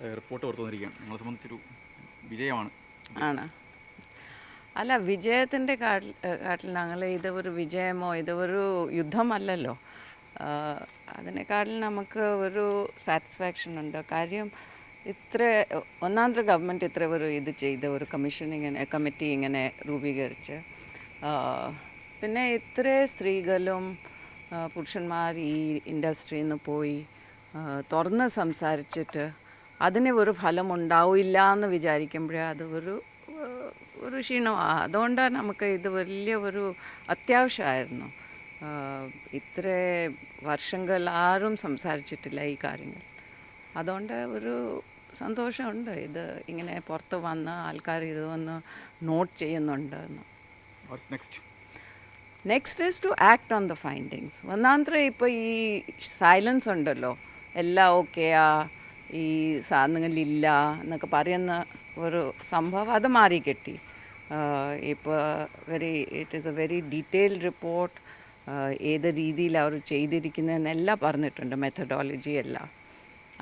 Report പുറത്തു വന്നിരിക്കുകയാണ്. നമ്മളെ സംബന്ധിച്ചൊരു വിജയമാണ്. ആണ്. അല്ല വിജയത്തിന്റെ കാട്ടിൽ കാട്ടിൽ ഞങ്ങൾ ഇത് ഒരു വിജയമോ ഇത് ഒരു യുദ്ധമല്ലല്ലോ. അതിനെക്കാട്ടിൽ നമുക്ക് ഒരു സാറ്റിസ്ഫാക്ഷൻ ഉണ്ട്. കാര്യം ഇത്ര ഒന്നാമത്തെ ഗവൺമെന്റ് ഇത്ര ഒരു ഇത് ചെയ്ത് ഒരു കമ്മീഷൻ ഇങ്ങനെ കമ്മിറ്റി ഇങ്ങനെ രൂപീകരിച്ച് പിന്നെ ഇത്ര സ്ത്രീകളും പുരുഷന്മാർ ഈ ഇൻഡസ്ട്രിയിൽ നിന്ന് പോയി തുറന്ന് സംസാരിച്ചിട്ട് അതിന് ഒരു ഫലം ഉണ്ടാവില്ല എന്ന് വിചാരിക്കുമ്പോഴേ അത് ഒരു ഒരു ക്ഷീണമാണ് അതുകൊണ്ടാണ് നമുക്ക് ഇത് വലിയ ഒരു അത്യാവശ്യമായിരുന്നു. ഇത്ര വർഷങ്ങൾ ആരും സംസാരിച്ചിട്ടില്ല ഈ കാര്യങ്ങൾ. അതുകൊണ്ട് ഒരു സന്തോഷമുണ്ട്. ഇത് ഇങ്ങനെ പുറത്ത് വന്ന് ആൾക്കാർ ഇത് വന്ന് നോട്ട് ചെയ്യുന്നുണ്ട് next is to act on the findings ഒന്നാമത്തെ ഇപ്പോൾ ഈ സൈലൻസ് ഉണ്ടല്ലോ. എല്ലാം ഓക്കെയാ ഈ സാധനങ്ങളില്ല എന്നൊക്കെ പറയുന്ന ഒരു സംഭവം അത് മാറി കിട്ടി. ഇപ്പോൾ very it is a very detailed report ഏത് രീതിയിൽ അവർ ചെയ്തിരിക്കുന്നതെന്നെല്ലാം പറഞ്ഞിട്ടുണ്ട് മെത്തഡോളജി എല്ലാം.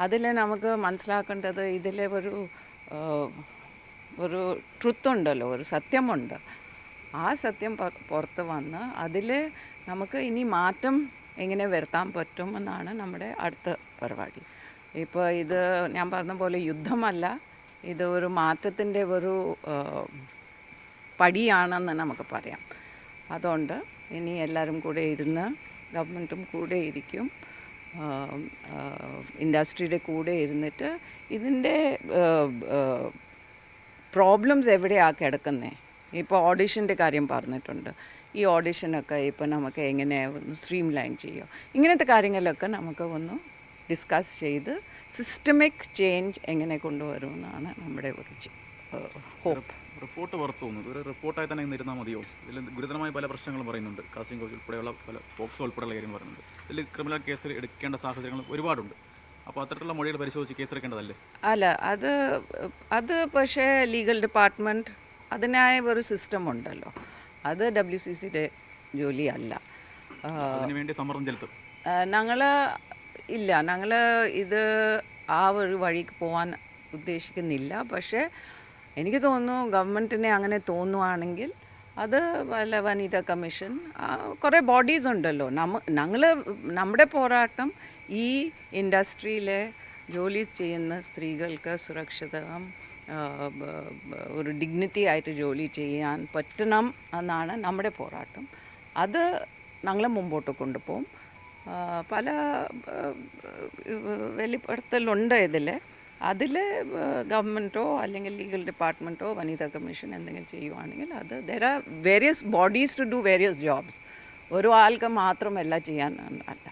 അതിൽ നമുക്ക് മനസ്സിലാക്കേണ്ടത് ഇതിലെ ഒരു ഒരു ട്രുത്ത് ഉണ്ടല്ലോ ഒരു സത്യമുണ്ട്. ആ സത്യം പുറത്ത് വന്ന് അതിൽ നമുക്ക് ഇനി മാറ്റം എങ്ങനെ വരുത്താൻ പറ്റുമെന്നാണ് നമ്മുടെ അടുത്ത പരിപാടി. ഇപ്പോൾ ഇത് ഞാൻ പറഞ്ഞ പോലെ യുദ്ധമല്ല. ഇത് ഒരു മാറ്റത്തിന്റെ ഒരു പടിയാണെന്ന് നമുക്ക് പറയാം. അതുകൊണ്ട് ഇനി എല്ലാവരും കൂടെ ഇരുന്ന് ഗവൺമെന്റും കൂടെ ഇരിക്കും. ഇൻഡസ്ട്രിയുടെ കൂടെ ഇരുന്നിട്ട് ഇതിന്റെ പ്രോബ്ലംസ് എവിടെയാണ് കിടക്കുന്നത് ഇപ്പോൾ ഓഡിഷന്റെ കാര്യം പറഞ്ഞിട്ടുണ്ട്. ഈ ഓഡിഷനൊക്കെ ഇപ്പോൾ നമുക്ക് എങ്ങനെ സ്ട്രീം ലൈൻ ചെയ്യുമോ ഇങ്ങനത്തെ കാര്യങ്ങളിലൊക്കെ നമുക്ക് ഒന്ന് ഡിസ്കസ് ചെയ്ത് സിസ്റ്റമിക് ചേഞ്ച് എങ്ങനെ കൊണ്ടുവരുമെന്നാണ് നമ്മുടെ ഒരു ഹോപ്പ് റിപ്പോർട്ട് പുറത്തു വന്നത് ഒരു റിപ്പോർട്ടായി തന്നെ ഇരുന്നാൽ മതിയോ? ഇതിൽ ഗുരുതരമായ പല പ്രശ്നങ്ങളും പറയുന്നുണ്ട്. കാസിംഗ് കോച്ച് ഉൾപ്പെടെയുള്ള പല ഫോക്സോ ഉൾപ്പെടെയുള്ള കാര്യങ്ങൾ പറയുന്നുണ്ട്. ഇതിൽ ക്രിമിനൽ കേസിൽ എടുക്കേണ്ട സാഹചര്യങ്ങൾ ഒരുപാടുണ്ട്. അപ്പോൾ അത്തരത്തിലുള്ള മൊഴികൾ പരിശോധിച്ച് കേസ് എടുക്കേണ്ടതല്ലേ? അല്ല അത് അത് പക്ഷേ ലീഗൽ ഡിപ്പാർട്ട്മെന്റ് അതിനായ ഒരു സിസ്റ്റം ഉണ്ടല്ലോ. അത് ഡബ്ല്യു സി സിയുടെ ജോലിയല്ല. അതിനുവേണ്ടി സമ്മർദ്ദം ചെലുത്തും. ഞങ്ങൾ ഇല്ല ഞങ്ങൾ ഇത് ആ ഒരു വഴിക്ക് പോകാൻ ഉദ്ദേശിക്കുന്നില്ല. പക്ഷേ എനിക്ക് തോന്നുന്നു ഗവൺമെന്റിനെ അങ്ങനെ തോന്നുവാണെങ്കിൽ അത് വല്ല വനിതാ കമ്മീഷൻ കുറേ ബോഡീസ് ഉണ്ടല്ലോ. നമ്മ ഞങ്ങൾ നമ്മുടെ പോരാട്ടം ഈ ഇൻഡസ്ട്രിയിലെ ജോലി ചെയ്യുന്ന സ്ത്രീകൾക്ക് സുരക്ഷിതം ഒരു ഡിഗ്നിറ്റി ആയിട്ട് ജോലി ചെയ്യാൻ പറ്റണം എന്നാണ് നമ്മുടെ പോരാട്ടം. അത് ഞങ്ങൾ മുമ്പോട്ട് കൊണ്ടുപോകും. പല വെളിപ്പെടുത്തലുണ്ട് ഇതിൽ അതിൽ ഗവൺമെന്റോ അല്ലെങ്കിൽ ലീഗൽ ഡിപ്പാർട്ട്മെന്റോ വനിതാ കമ്മീഷൻ എന്തെങ്കിലും ചെയ്യുവാണെങ്കിൽ അത് there are various bodies to do various jobs ഒരു ആൾക്ക് മാത്രമല്ല ചെയ്യാൻ അല്ല.